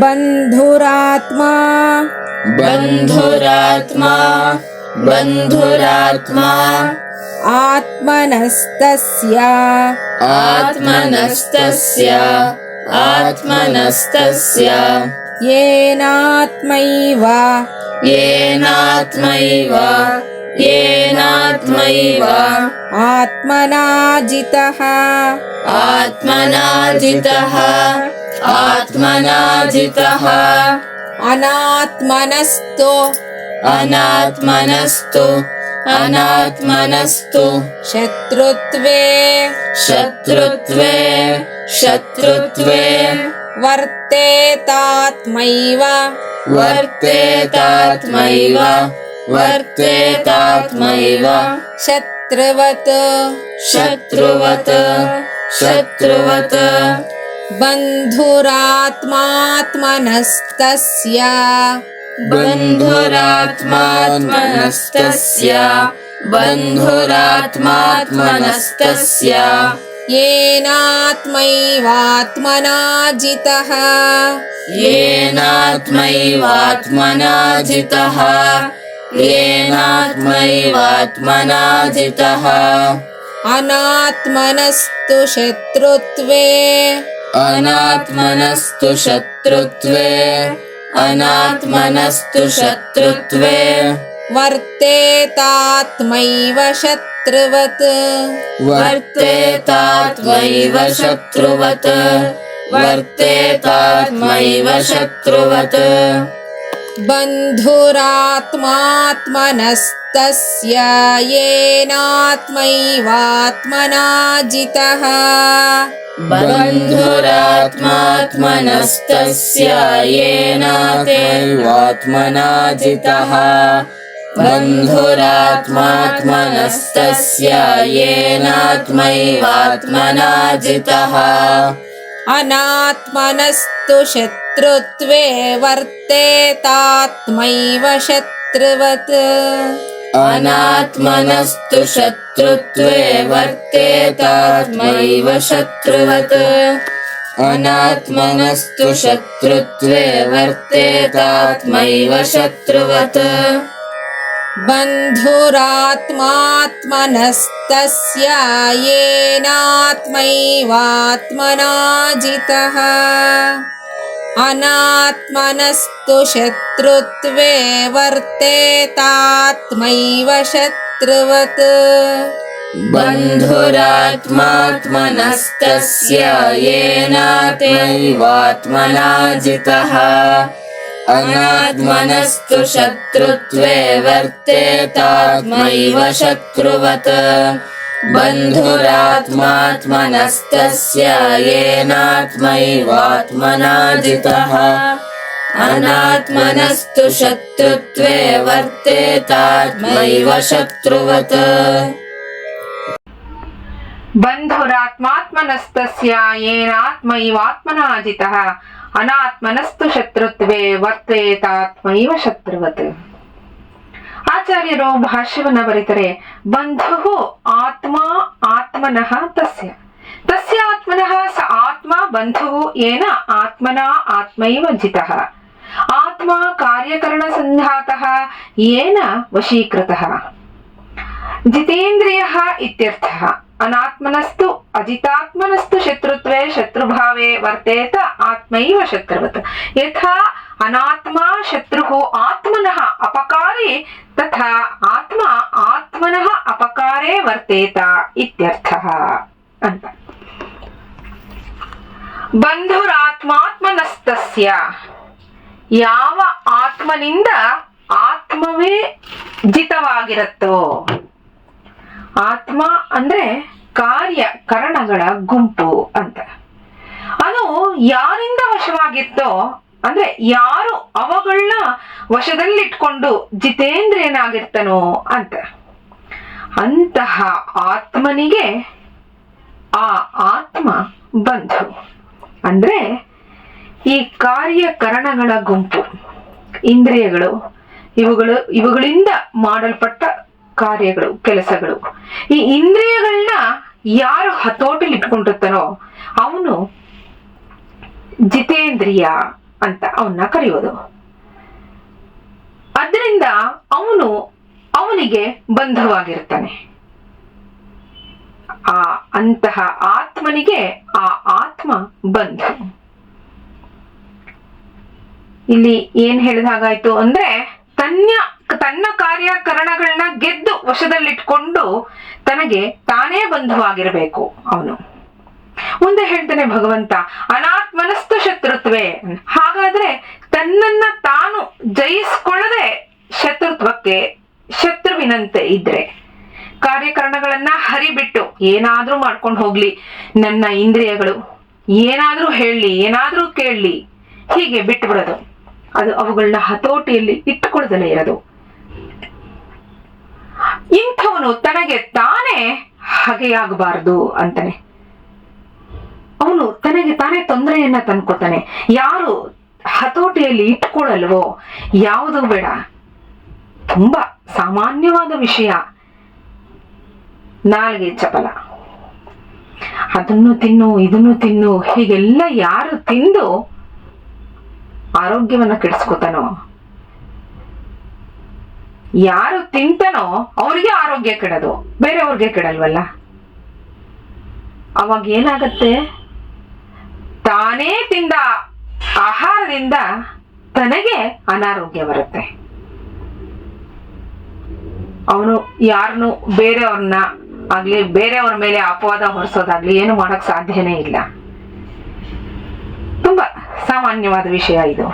बन्धुरात्मा। बन्धुरात्मा। बन्धुरात्मा। आत्मनस्तस्य। आत्मनस्तस्य। आत्मनस्तस्य। येनात्मैव। येनात्मैव आत्मना जितः आत्मना जितः आत्मना जितः अनात्मनस्तु। अनात्मनस्तु। अनात्मनस्तु। शत्रुत्वे। शत्रुत्वे। शत्रुत्वे। वर्तेतात्मैव। वर्तेतात्मैव वर्तेतात्मैव। शत्रुवत्। शत्रुवत्। शत्रुवत्। बन्धुरात्मात्मनस्तस्य। बन्धुरात्मात्मनस्तस्य। बन्धुरात्मात्मनस्तस्य। येनात्मैवात्मना जितः येनात्मैवात्मना जितः येनात्मैवात्मना जितः अनात्मनस्तु शत्रुत्वे। अनात्मनस्तु शत्रुत्वे। अनात्मनस्तु शत्रुत्वे। वर्तेतात्मैव शत्रुवत्। वर्तेतात्मैव शत्रुवत्। वर्तेतात्मैव शत्रुवत् बन्धुरात्मात्मनस्तस्य येनात्मैवात्मना जितः बन्धुरात्मात्मनस्तस्य येनातेवात्मना जितः बन्धुरात्मात्मनस्तस्य येनात्मैवात्मना जितः अनात्मनस्तु शत्रुत्वे वर्तेतात्मैव शत्रुवत्। अनात्मनस्तु शत्रुत्वे वर्तेतात्मैव शत्रुवत्। अनात्मनस्तु शत्रुत्वे वर्तेतात्मैव शत्रुवत् बन्धुरात्मात्मनस्तस्य येनात्मैवात्मना जितः अनात्मनस्तु शत्रुत्वे वर्तेतात्मैव शत्रुवत्। बन्धुरात्मात्मनस्तस्य येनातेवात्मना जितः अनात्मनस्तु शत्रुत्वे वर्तेतात्मैव शत्रुवत्। बन्धुरात्मात्मनस्तस्य येनात्मैवात्मनादितः अनात्मनस्तु शत्रुत्वे वर्तेतात्मैव शत्रुवत्। बन्धुरात्मात्मनस्तस्य येनात्मैवात्मनाजितः। ಅನಾತ್ಮನಸ್ತು ಶತ್ರುತ್ವೇ ವರ್ತೇತಾತ್ಮೈವ ಶತ್ರುವತ್. ಆಚಾರ್ಯರು ಭಾಷ್ಯವನ್ನ ಬರೀತಾರೆ ಬಂಧು ಆತ್ಮ ಆತ್ಮನಃ ತಸ್ಯ. ತಸ್ಯ ಆತ್ಮನಃ ಸ ಆತ್ಮ ಬಂಧು ಏನ ಆತ್ಮನ ಆತ್ಮೈವ ಜಿತಃ. ಆತ್ಮ ಕಾರ್ಯಕರಣ ಸಂಧಾತಃ ಏನ ವಶೀಕೃತಃ. ಜಿತೇಂದ್ರಿಯ ಇತ್ಯರ್ಥಃ. ಅನಾತ್ಮನಸ್ತು, ಅಜಿತಾತ್ಮನಸ್ತು ಶತ್ರುತ್ವೇ ಶತ್ರುಭಾವೇ ವರ್ತೇತ, ಆತ್ಮೈವ ಶತ್ರುವತ್. ಯಥಾ ಅನಾತ್ಮ ಶತ್ರು ಆತ್ಮನಃ ಅಪಕಾರಿ, ತಥಾ ಆತ್ಮ ಆತ್ಮನಃ ಅಪಕಾರೇ ವರ್ತೇತ ಇತ್ಯರ್ಥ ಅಂತ. ಬಂಧುರಾತ್ಮಾತ್ಮನಸ್ತಸ್ಯ. ಯಾವ ಆತ್ಮನಿಂದ ಆತ್ಮವೇ ಜಿತವಾಗಿರುತ್ತೋ? ಆತ್ಮ ಅಂದ್ರೆ ಕಾರ್ಯ, ಕರಣಗಳ ಗುಂಪು ಅಂತ. ಅದು ಯಾರಿಂದ ವಶವಾಗಿತ್ತೋ, ಅಂದ್ರೆ ಯಾರು ಅವಗಳನ್ನ ವಶದಲ್ಲಿಟ್ಕೊಂಡು ಜಿತೇಂದ್ರಿಯನಾಗಿರ್ತಾನೋ ಅಂತ. ಅಂತಹ ಆತ್ಮನಿಗೆ ಆ ಆತ್ಮ ಬಂಧು. ಅಂದ್ರೆ ಈ ಕಾರ್ಯಕರಣಗಳ ಗುಂಪು, ಇಂದ್ರಿಯಗಳು, ಇವುಗಳು, ಇವುಗಳಿಂದ ಮಾಡಲ್ಪಟ್ಟ ಕಾರ್ಯಗಳು, ಕೆಲಸಗಳು. ಈ ಇಂದ್ರಿಯಗಳನ್ನ ಯಾರು ಹತೋಟಿಲಿ ಇಟ್ಕೊಂಡಿರ್ತಾನೋ ಅವನು ಜಿತೇಂದ್ರಿಯ ಅಂತ ಅವನ್ನ ಕರೆಯೋದು. ಅದರಿಂದ ಅವನು ಅವನಿಗೆ ಬಂಧವಾಗಿರ್ತಾನೆ. ಆ ಅಂತಹ ಆತ್ಮನಿಗೆ ಆ ಆತ್ಮ ಬಂಧ. ಇಲ್ಲಿ ಏನ್ ಹೇಳಿದ ಹಾಗಾಯ್ತು ಅಂದ್ರೆ ತನ್ನ ತನ್ನ ಕಾರ್ಯಕರಣಗಳನ್ನ ಗೆದ್ದು ವಶದಲ್ಲಿಟ್ಕೊಂಡು ತನಗೆ ತಾನೇ ಬಂಧುವಾಗಿರಬೇಕು ಅವನು. ಮುಂದೆ ಹೇಳ್ತಾನೆ ಭಗವಂತ ಅನಾತ್ಮನಸ್ತು ಶತ್ರುತ್ವೆ. ಹಾಗಾದ್ರೆ ತನ್ನನ್ನ ತಾನು ಜಯಿಸ್ಕೊಳ್ಳದೆ ಶತ್ರುತ್ವಕ್ಕೆ, ಶತ್ರುವಿನಂತೆ ಇದ್ರೆ ಕಾರ್ಯಕರಣಗಳನ್ನ ಹರಿಬಿಟ್ಟು ಏನಾದ್ರೂ ಮಾಡ್ಕೊಂಡು ಹೋಗ್ಲಿ, ನನ್ನ ಇಂದ್ರಿಯಗಳು ಏನಾದ್ರೂ ಹೇಳಲಿ ಏನಾದ್ರೂ ಕೇಳಲಿ ಹೀಗೆ ಬಿಟ್ಟು ಬಿಡೋದು ಅದು ಅವುಗಳನ್ನ ಹತೋಟಿಯಲ್ಲಿ ಇಟ್ಟುಕೊಳ್ಳದಲೇ ಇರೋದು. ಇಂಥವನು ತನಗೆ ತಾನೇ ಹಗೆಯಾಗಬಾರದು ಅಂತಾನೆ. ಅವನು ತನಗೆ ತಾನೇ ತೊಂದರೆಯನ್ನ ತಂದ್ಕೊತಾನೆ ಯಾರು ಹತೋಟಿಯಲ್ಲಿ ಇಟ್ಕೊಳ್ಳಲ್ವೋ ಯಾವುದು ಬೇಡ. ತುಂಬಾ ಸಾಮಾನ್ಯವಾದ ವಿಷಯ. ನಾಲ್ಗೆ ಚಪಲ. ಅದನ್ನು ತಿನ್ನು, ಇದನ್ನು ತಿನ್ನು, ಹೀಗೆಲ್ಲ ಯಾರು ತಿಂದು ಆರೋಗ್ಯವನ್ನ ಕೆಡಿಸ್ಕೊತಾನೋ. ಯಾರು ತಿಂತಾನೋ ಅವ್ರಿಗೆ ಆರೋಗ್ಯ ಕೆಡೋದು. ಬೇರೆಯವ್ರಿಗೆ ಕೆಡಲ್ವಲ್ಲ? ಅವಾಗ ಏನಾಗತ್ತೆ? ತಾನೇ ತಿಂದ ಆಹಾರದಿಂದ ತನಗೆ ಅನಾರೋಗ್ಯ ಬರುತ್ತೆ. ಅವನು ಯಾರನ್ನು ಬೇರೆಯವ್ರನ್ನ ಆಗ್ಲಿ, ಬೇರೆಯವ್ರ ಮೇಲೆ ಅಪವಾದ ಹೊರಿಸೋದಾಗ್ಲಿ ಏನು ಮಾಡಕ್ ಸಾಧ್ಯನೇ ಇಲ್ಲ. ತುಂಬಾ ಸಾಮಾನ್ಯವಾದ ವಿಷಯ ಇದು.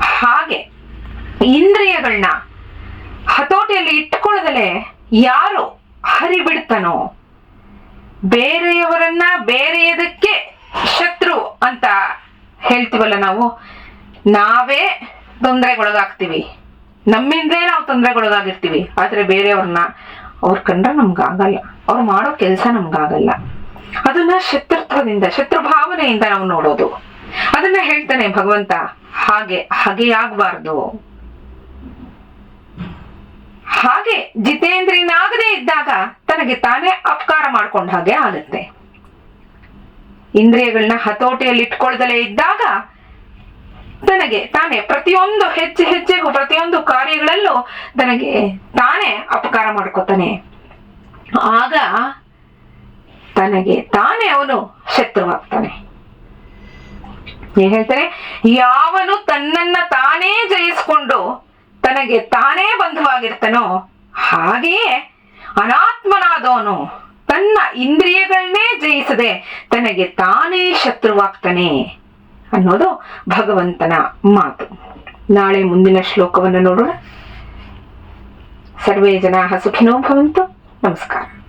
ಹಾಗೆ ಇಂದ್ರಿಯಗಳನ್ನ ಹತೋಟಿಯಲ್ಲಿ ಇಟ್ಕೊಳ್ಳದಲೆ ಯಾರು ಹರಿಬಿಡ್ತಾನೋ? ಬೇರೆಯವರನ್ನ ಬೇರೆಯದಕ್ಕೆ ಶತ್ರು ಅಂತ ಹೇಳ್ತೀವಲ್ಲ ನಾವು? ನಾವೇ ತೊಂದರೆಗೊಳಗಾಗ್ತೀವಿ. ನಮ್ಮಿಂದಲೇ ನಾವು ತೊಂದರೆಗೊಳಗಾಗಿರ್ತೀವಿ. ಆದರೆ ಬೇರೆಯವ್ರನ್ನ ಅವ್ರು ಕಂಡ್ರೆ ನಮ್ಗಾಗಲ್ಲ. ಅವ್ರು ಮಾಡೋ ಕೆಲಸ ನಮ್ಗಾಗಲ್ಲ. ಅದನ್ನ ಶತ್ರುತ್ವದಿಂದ ಶತ್ರು ಭಾವನೆಯಿಂದ ನಾವು ನೋಡೋದು. ಅದನ್ನ ಹೇಳ್ತಾನೆ ಭಗವಂತ ಹಾಗೆ ಹಾಗೆ, ಹಾಗೆಯಾಗಬಾರ್ದು. ಹಾಗೆ ಜಿತೇಂದ್ರಿನಾಗದೇ ಇದ್ದಾಗ ತನಗೆ ತಾನೇ ಅಪಕಾರ ಮಾಡ್ಕೊಂಡ ಹಾಗೆ ಆಗುತ್ತೆ. ಇಂದ್ರಿಯಗಳನ್ನ ಹತೋಟಿಯಲ್ಲಿ ಇಟ್ಕೊಳ್ದಲೇ ಇದ್ದಾಗ ತನಗೆ ತಾನೇ ಪ್ರತಿಯೊಂದು ಹೆಜ್ಜೆ ಹೆಜ್ಜೆಗೂ ಪ್ರತಿಯೊಂದು ಕಾರ್ಯಗಳಲ್ಲೂ ತನಗೆ ತಾನೇ ಅಪಕಾರ ಮಾಡ್ಕೋತಾನೆ. ಆಗ ತನಗೆ ತಾನೇ ಅವನು ಶತ್ರುವಾಗ್ತಾನೆ. ಏನ್ ಹೇಳ್ತಾರೆ? ಯಾವನು ತನ್ನನ್ನ ತಾನೇ ಜಯಿಸ್ಕೊಂಡು ತನಗೆ ತಾನೇ ಬಂಧುವಾಗಿರ್ತಾನೋ ಹಾಗೆಯೇ ಅನಾತ್ಮನಾದವನು ತನ್ನ ಇಂದ್ರಿಯಗಳನ್ನೇ ಜಯಿಸದೆ ತನಗೆ ತಾನೇ ಶತ್ರುವಾಗ್ತಾನೆ ಅನ್ನೋದು ಭಗವಂತನ ಮಾತು. ನಾಳೆ ಮುಂದಿನ ಶ್ಲೋಕವನ್ನು ನೋಡೋಣ. ಸರ್ವೇ ಜನ ಸುಖಿನೋ ಭವಂತು. ನಮಸ್ಕಾರ.